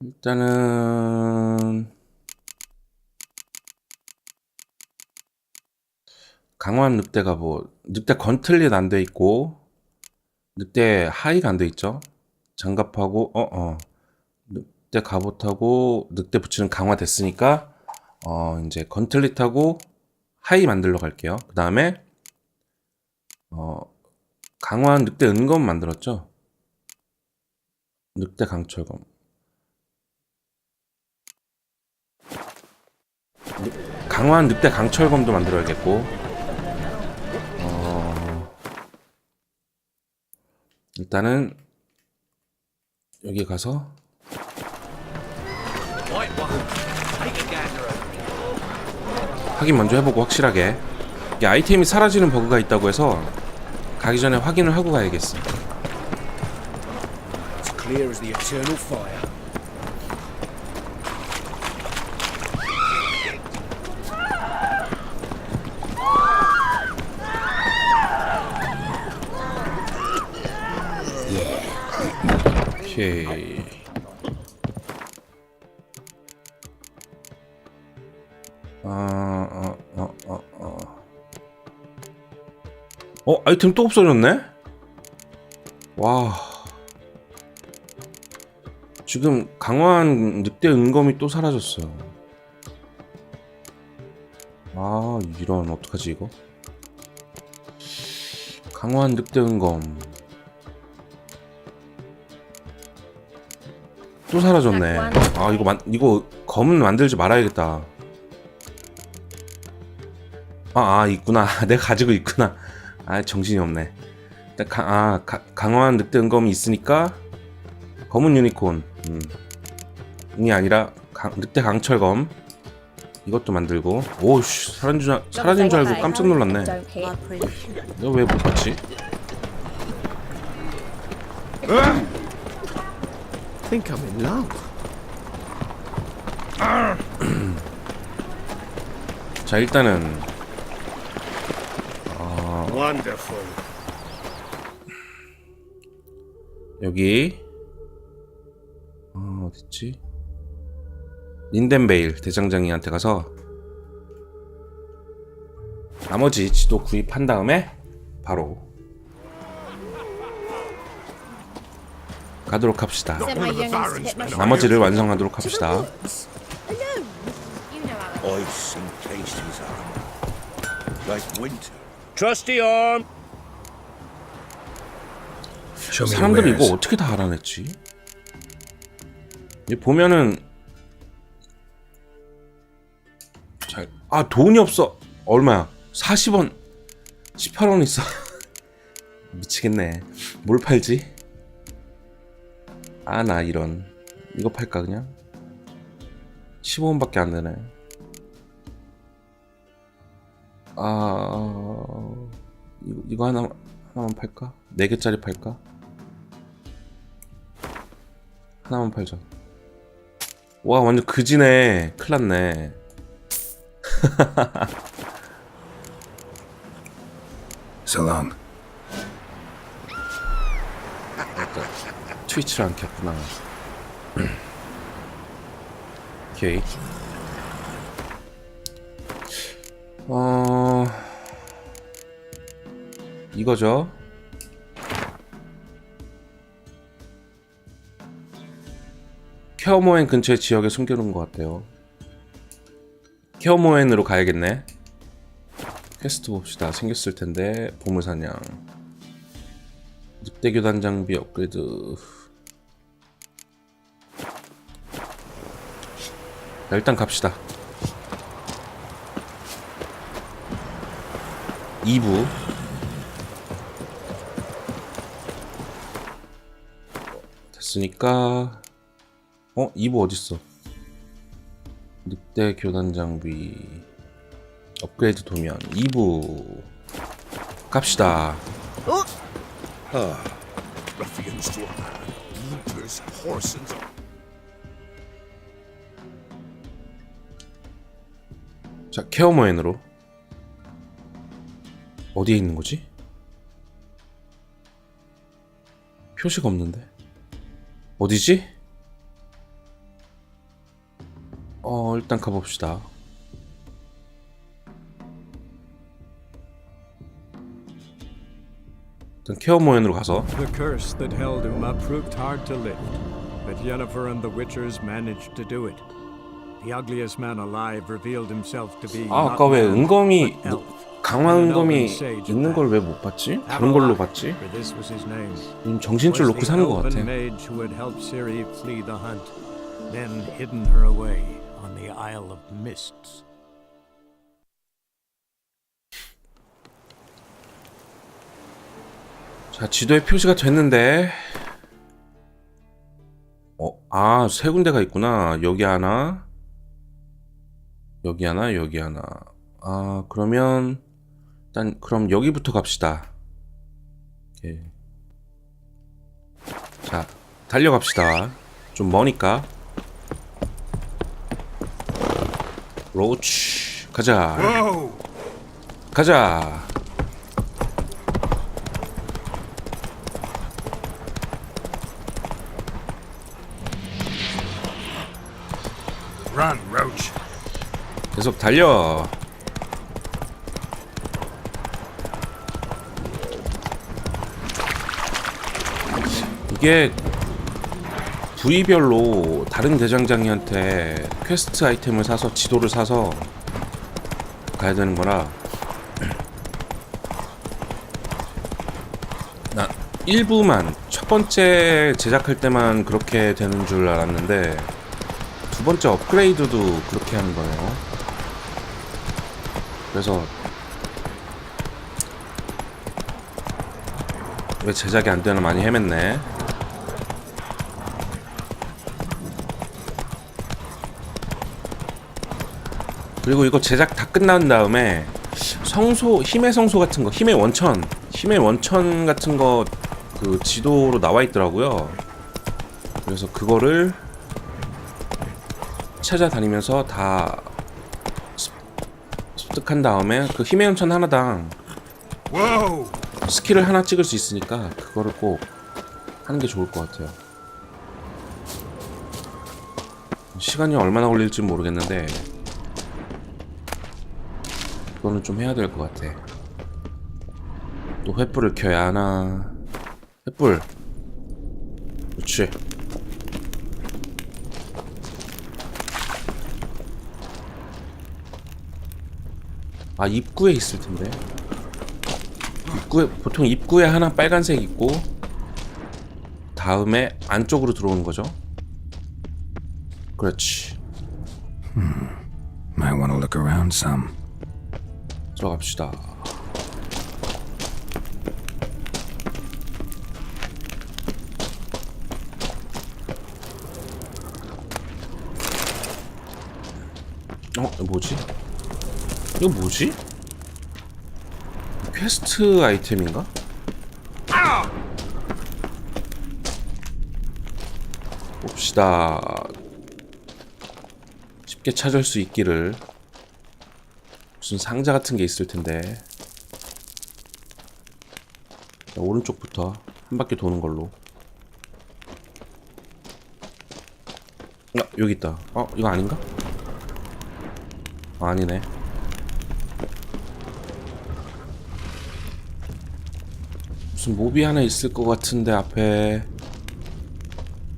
일단은 강화한 늑대가 뭐 늑대 건틀릿 안 돼 있고 늑대 하이가 안 돼 있죠. 장갑하고 어어 늑대 갑옷하고 늑대 붙이는 강화 됐으니까 어 이제 건틀릿하고 하이 만들러 갈게요. 그 다음에 어 강화한 늑대 은검 만들었죠. 늑대 강철검. 강화한 늑대 강철검도 만들어야겠고. 어, 일단은 여기 가서 확인 먼저 해보고 확실하게. 이게 아이템이 사라지는 버그가 있다고 해서 가기 전에 확인을 하고 가야겠어. Clear as the eternal fire. 어, 아이템 또 없어졌네? 와. 지금 강화한 늑대 은검이 또 사라졌어. 아, 이런, 어떡하지, 이거? 강화한 늑대 은검. 또 사라졌네. 아, 이거 만, 이거 검은 만들지 말아야겠다. 아, 아, 있구나. 내가 가지고 있구나. 아, 정신이 없네. 아, 가, 강화한 늑대 은검이 있으니까 검은 유니콘. 음. 이 아니라 강, 늑대 강철검. 이것도 만들고. 오씨, 사라진 줄, 알- 사라진 줄 알고 깜짝 놀랐네. Don't hit. 너왜 못 봤지? think I'm in love. 자, 일단은 Wonderful. 여기 어, 어딨지? 린덴베일 대장장이한테 가서 나머지 지도 구입한 다음에 바로 가도록 합시다. 나머지를 완성하도록 합시다. Ice encased his. Like winter. Trusty arm. 사람들이 이거 어떻게 다 알아냈지? 이 보면은 잘, 아 돈이 없어. 얼마야? 40원, 18원 있어. 미치겠네. 뭘 팔지? 아 나 이런 이거 팔까 그냥? 15원밖에 안 되네. 아 이거, 이거 하나 하나만 팔까? 네 개짜리 팔까? 하나만 팔자. 와 완전 그지네. 큰일났네. So long. 트위치를 안 켰구나. 오케이. 어 이거죠. 케어모엔 근처의 지역에 숨겨놓은 것 같아요. 케어모엔으로 가야겠네. 퀘스트 봅시다. 생겼을 텐데 보물사냥. 늑대 교단 장비 업그레이드. 자, 일단 갑시다. 2부. 됐으니까 어? 2부 어딨어? 늑대 교단 장비 업그레이드 도면 2부 갑시다. Looters, horses. 자, 케어모엔으로. 어디에 있는 거지? 표시가 없는데. 어디지? 어 일단 가봅시다. 일단 케어 모연으로 가서 The curse that held Uma proved hard to lift, but Yennefer and the Witchers managed to do it. The ugliest man alive revealed himself to be 아 아까 왜 은검이. 강화 은검이 있는 걸 왜 못 봤지? 다른 걸로 봤지? 음, 정신줄 놓고 사는 것 같아. 자 지도에 표시가 됐는데 어, 아, 세 군데가 있구나. 여기 하나, 여기 하나, 여기 하나. 아, 그러면, 일단, 그럼 여기부터 갑시다. 오케이. 자, 달려갑시다. 좀 머니까. 로치. 가자. 가자. 계속 달려. 이게 부위별로 다른 대장장이한테 퀘스트 아이템을 사서 지도를 사서 가야 되는 거라 나 일부만 첫 번째 제작할 때만 그렇게 되는 줄 알았는데 두 번째 업그레이드도 그렇게 하는 거예요. 그래서 왜 제작이 안 되나 많이 헤맸네. 그리고 이거 제작 다 끝난 다음에 성소 힘의 성소 같은 거 힘의 원천 힘의 원천 같은 거 그 지도로 나와 있더라고요. 그래서 그거를 찾아다니면서 다 습- 습득한 다음에 그 힘의 원천 하나당! 스킬을 하나 찍을 수 있으니까 그거를 꼭 하는 게 좋을 것 같아요. 시간이 얼마나 걸릴지 모르겠는데 그거는 좀 해야 될 것 같아. 또 횃불을 켜야 하나. 횃불. 그렇지. 아 입구에 있을 텐데. 입구에 보통 입구에 하나 빨간색 있고 다음에 안쪽으로 들어오는 거죠. 그렇지. Might want to look around some. 들어갑시다. 어, 뭐지? 이거 뭐지? 퀘스트 아이템인가? 봅시다. 쉽게 찾을 수 있기를. 무슨 상자 같은 게 있을 텐데. 자, 오른쪽부터 한 바퀴 도는 걸로. 아, 여기 있다. 어, 이거 아닌가? 아, 아니네. 무슨 몹이 하나 있을 것 같은데 앞에.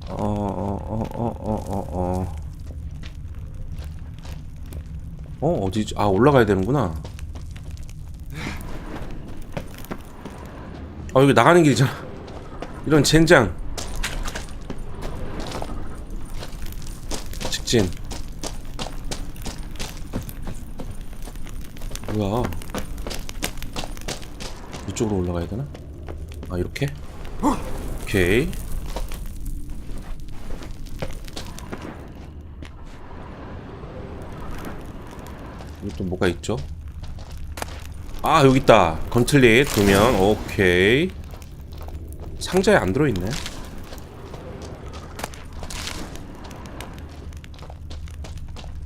어, 어, 어, 어, 어, 어, 어. 어 어디지? 아 올라가야 되는구나. 어 여기 나가는 길이잖아. 이런 젠장. 직진. 뭐야? 이쪽으로 올라가야 되나? 아 이렇게? 오케이. 여기 또 뭐가 있죠? 아 여기 있다. 건틀릿 두면 오케이. 상자에 안 들어있네.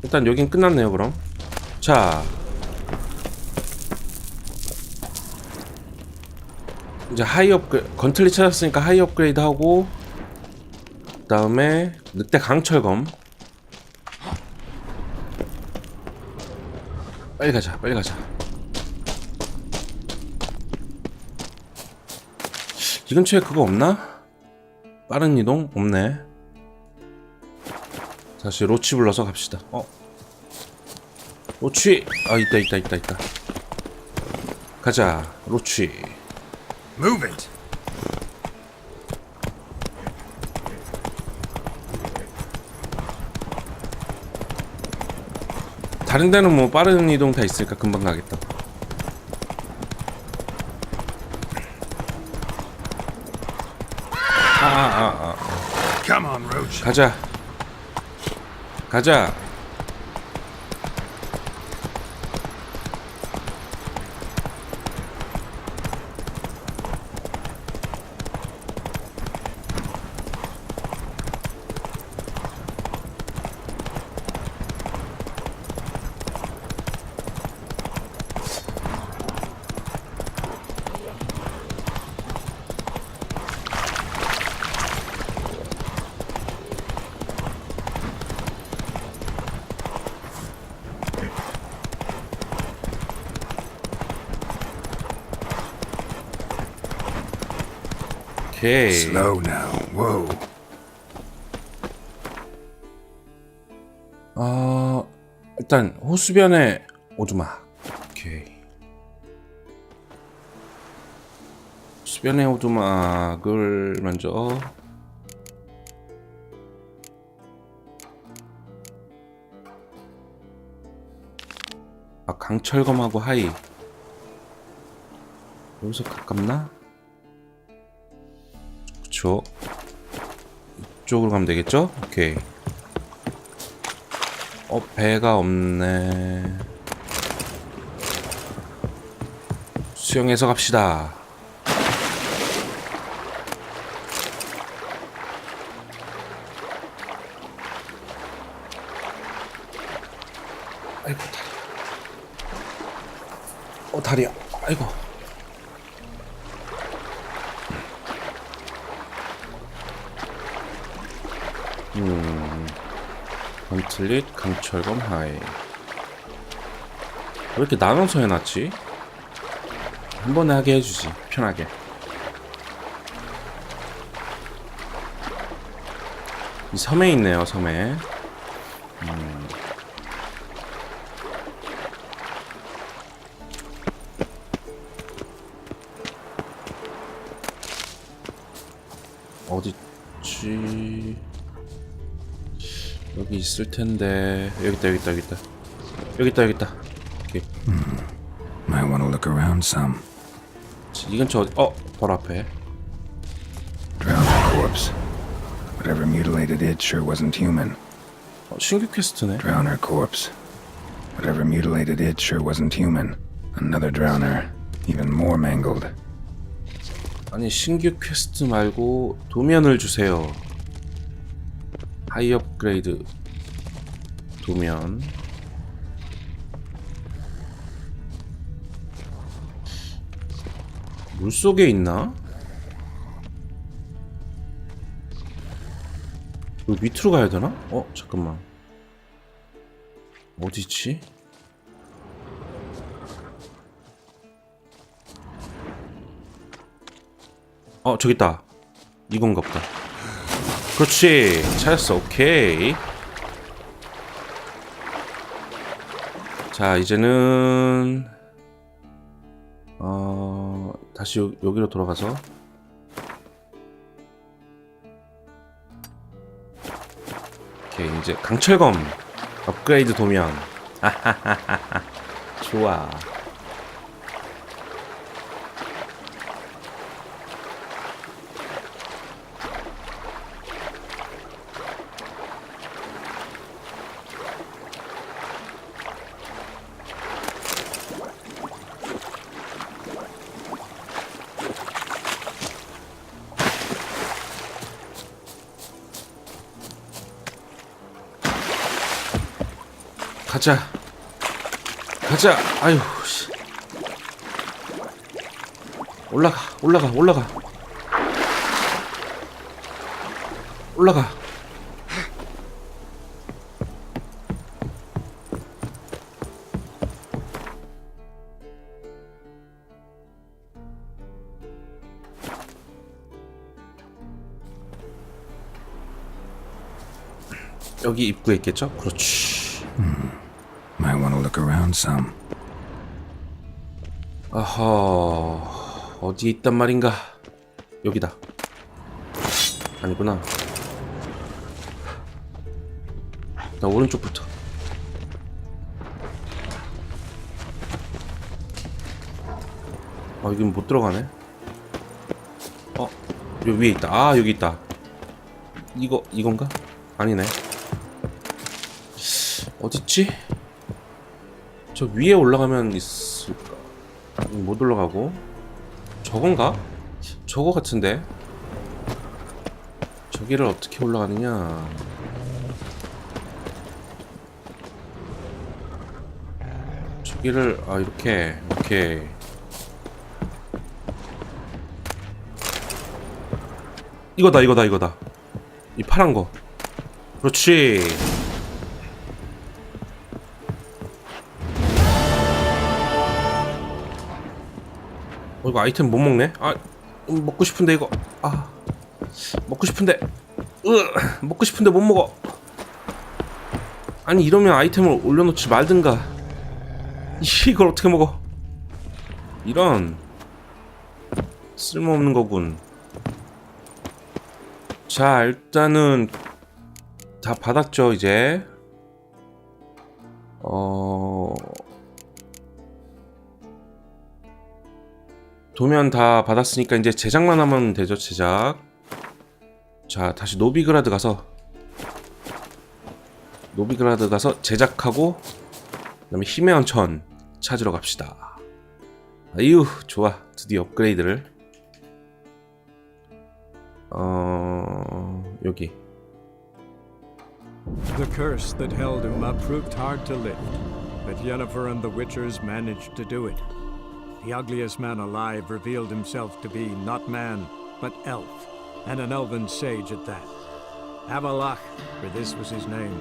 일단 여긴 끝났네요 그럼. 자. 이제 하이 업그 건틀릿 찾았으니까 하이 업그레이드 하고 그 다음에 늑대 강철검 빨리 가자 빨리 가자. 이 근처에 그거 없나? 빠른 이동? 없네. 다시 로치 불러서 갑시다. 어? 로치! 아 있다 있다 있다 있다. 가자 로치. Move it. 다른 데는 뭐 빠른 이동 다 있으니까 금방 가겠다 아 아아 아, 아. On, Roach. 가자. 가자. 오케이. Slow now. Whoa. 어, 일단 호수변의 오두막. 오케이. 호수변의 오두막을 먼저 아 강철검하고 하이 여기서 가깝나? 그쵸 이쪽으로 가면 되겠죠? 오케이. 어 배가 없네. 수영해서 갑시다. 아이고 다리야. 어 다리야. 아이고 음. 건틀릿 강철검 하이. 왜 이렇게 나눠서 해놨지? 한 번에 하게 해주지 편하게. 이 섬에 있네요 섬에 있을 텐데 여기 있다 여기 있다 여기 있다 여기 있다 여기 있다 오케이 Might want to look around some. 이 근처 어디 어 바로 앞에 Drowner corpse. Whatever mutilated it sure wasn't human. 어, 신규 퀘스트네 Drowner corpse. Whatever mutilated it sure wasn't human. Another drowner. Even more mangled. 아니 신규 퀘스트 말고 도면을 주세요 하이 업그레이드 도면. 물속에 있나? 여기 밑으로 가야 되나? 어 잠깐만. 어디지? 어 저기 있다. 이건가 보다. 그렇지. 찾았어. 오케이 자 이제는 어 다시 여, 여기로 돌아가서. 오케이 이제 강철검 업그레이드 도면. 좋아 가자. 가자. 아유. 씨. 올라가. 올라가. 올라가. 올라가. 여기 입구에 있겠죠? 그렇지. Look around some. 아하 어디에 있단 말인가? 여기다. 아니구나. 나 오른쪽부터. 아 여긴 못 들어가네. 어 여기 위에 있다. 아 여기 있다. 이거 이건가? 아니네. 어딨지? 저 위에 올라가면 있을까? 못 올라가고. 저건가? 저거 같은데? 저기를 어떻게 올라가느냐? 저기를 아 이렇게 오케이 이거다 이거다 이거다. 이 파란 거. 그렇지 어 이거 아이템 못 먹네? 아 음, 먹고 싶은데 이거. 아 먹고 싶은데. 으 먹고 싶은데 못 먹어. 아니 이러면 아이템을 올려놓지 말든가. 이걸 어떻게 먹어? 이런. 쓸모없는 거군. 자 일단은 다 받았죠 이제. 어 도면 다 받았으니까 이제 제작만 하면 되죠 제작 자 다시 노비그라드 가서 노비그라드 가서 제작하고 그 다음에 힘의 원천 찾으러 갑시다 아유 좋아 드디어 업그레이드를 어 여기 The curse that held Uma proved hard to lift, but Yennefer and the Witchers managed to do it. The ugliest man alive revealed himself to be not man, but elf, and an elven sage at that. Avalach, for this was his name,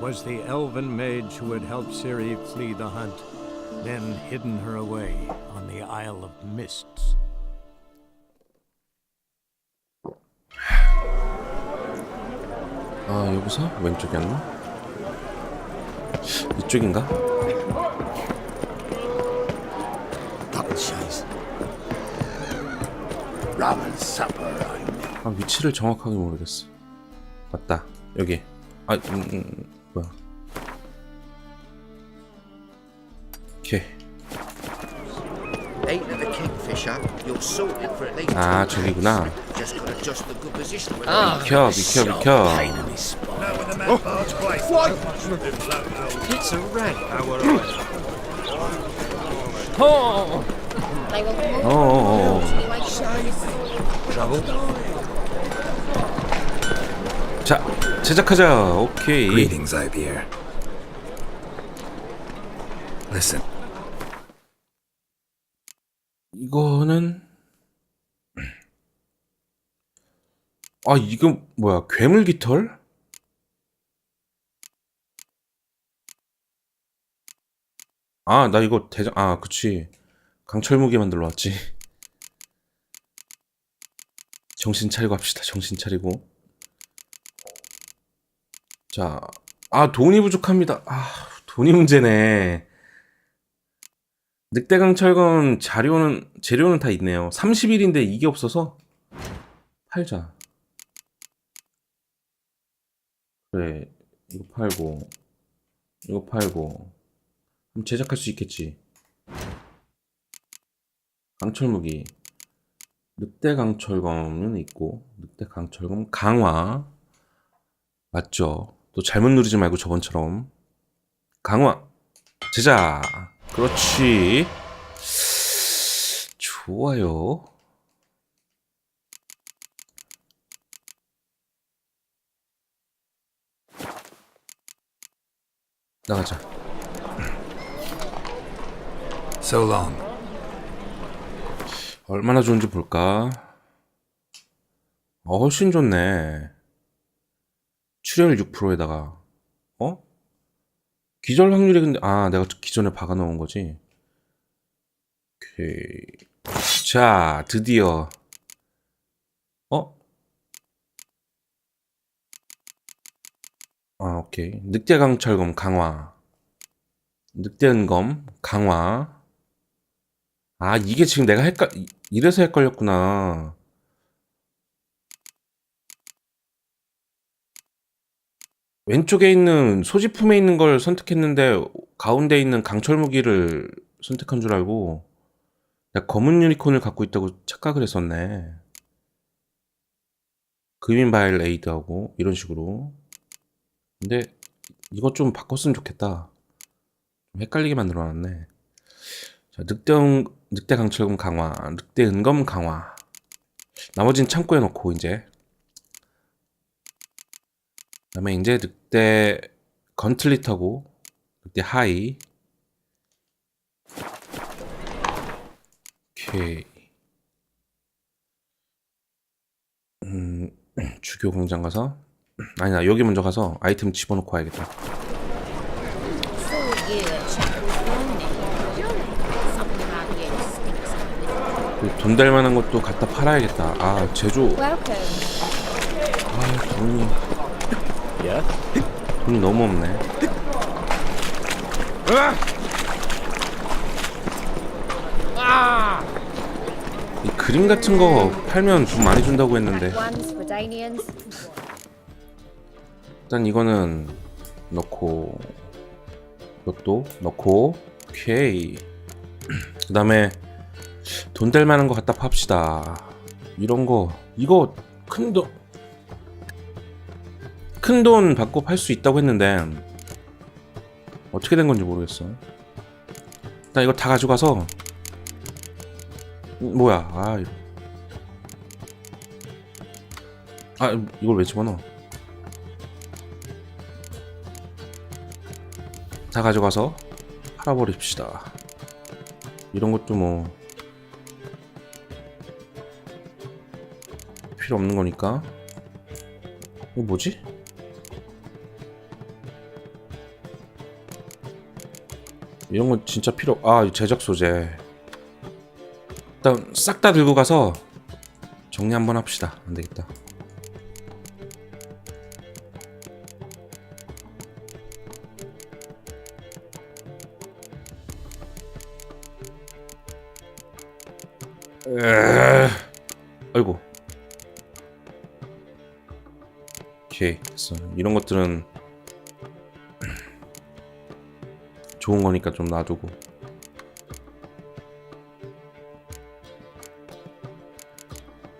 was the elven mage who had helped Ciri flee the hunt, then hidden her away on the Isle of Mists. 아 여기서 왼쪽이었나? 이쪽인가? 아 위치를 정확하게 모르겠어. 맞다 여기. 아 음, 음, 뭐야? 오케이. 아 저기구나. days. Just gotta adjust the good position with 아 비켜 비켜 비켜. It's a rat. They will move 어어어. 자 제작하자. 오케이. Greetings, Ibeer. Listen, 이거는 아 이거 뭐야 괴물 깃털? 아 나 이거 대장 아 그치 강철 무기 만들러 왔지 정신 차리고 합시다 정신 차리고 자 아 돈이 부족합니다 아 돈이 문제네 늑대강 철건 자료는 재료는 다 있네요. 30일인데 이게 없어서 팔자. 그래 이거 팔고 이거 팔고 그럼 제작할 수 있겠지. 강철무기 늑대 강철검은 있고 늑대 강철검 강화. 맞죠? 또 잘못 누르지 말고 저번처럼. 강화. 제작 그렇지. 좋아요. 나가자. So long. 얼마나 좋은지 볼까 어 훨씬 좋네 출혈 6%에다가 어? 기절 확률이 근데 아 내가 기존에 박아 놓은 거지 오케이 자 드디어 어? 아, 오케이. 늑대 강철검 강화. 늑대 은검 강화. 아, 이게 지금 내가 헷갈, 이- 이래서 헷갈렸구나. 왼쪽에 있는 소지품에 있는 걸 선택했는데 가운데 있는 강철 무기를 선택한 줄 알고 내가 검은 유니콘을 갖고 있다고 착각을 했었네. 그윈 바일 에이드하고 이런 식으로. 근데 이거 좀 바꿨으면 좋겠다. 좀 헷갈리게 만들어 놨네. 자, 늑대, 은- 늑대 강철금 강화, 늑대 은검 강화. 나머지는 창고에 넣고 이제. 그다음에 이제 늑대 건틀릿하고 늑대 하이. 오케이. 음, 주교 공장 가서 아니다 여기 먼저 가서 아이템 집어넣고 와야겠다. 돈 될 만한 것도 갖다 팔아야겠다. 아 제조 Welcome. 아 돈이 돈이 너무 없네. 이 그림 같은 거 팔면 돈 많이 준다고 했는데. 일단 이거는 넣고 이것도 넣고 오케이 그 다음에 돈 될 만한 거 갖다 팝시다 이런 거 이거 큰 돈 큰 돈 받고 팔 수 있다고 했는데 어떻게 된 건지 모르겠어 일단 이거 다 가져가서 음, 뭐야 아. 아 이걸 왜 집어넣어 다 가져가서 팔아버립시다. 이런 것도 뭐 필요 없는 거니까. 이거 뭐지? 이런 건 진짜 필요. 아, 이 제작 소재. 일단 싹 다 들고 가서 정리 한번 합시다. 안 되겠다. 에이, 아이고. 오케이, 됐어. 이런 것들은 좋은 거니까 좀 놔두고.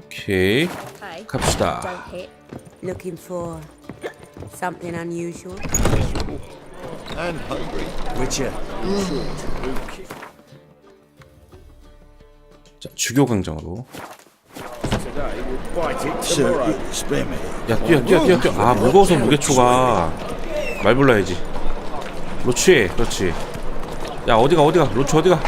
오케이. 갑시다. Looking for something unusual? And hungry. Witcher. 자, 주교 강정으로. 야, 뛰어, 뛰어, 뛰어, 뛰어. 아, 무거워서 무게초가. 말 불러야지. 로치, 그렇지. 야, 어디가, 어디가, 로치 어디가?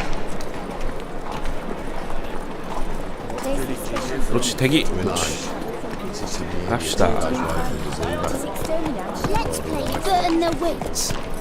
로치 대기. 그렇지. 갑시다. Just exterminate. Let's play Burn the Witch.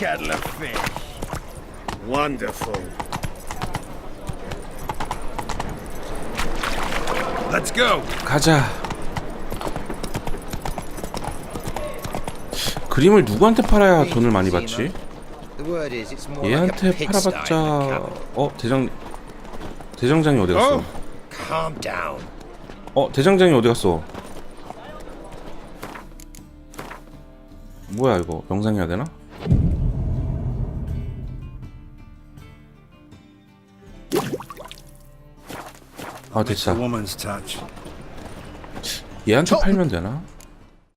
Kettle of fish. Wonderful. Let's go. 가자. 그림을 누구한테 팔아야 돈을 많이 받지? The word is it's more like a 얘한테 pigsty 팔아봤자. 어 대장 대장장이 어디 갔어? Calm down. 어 대장장이 어디 갔어? 뭐야 이거 영상해야 되나? 아 됐다. 얘한테 팔면 되나?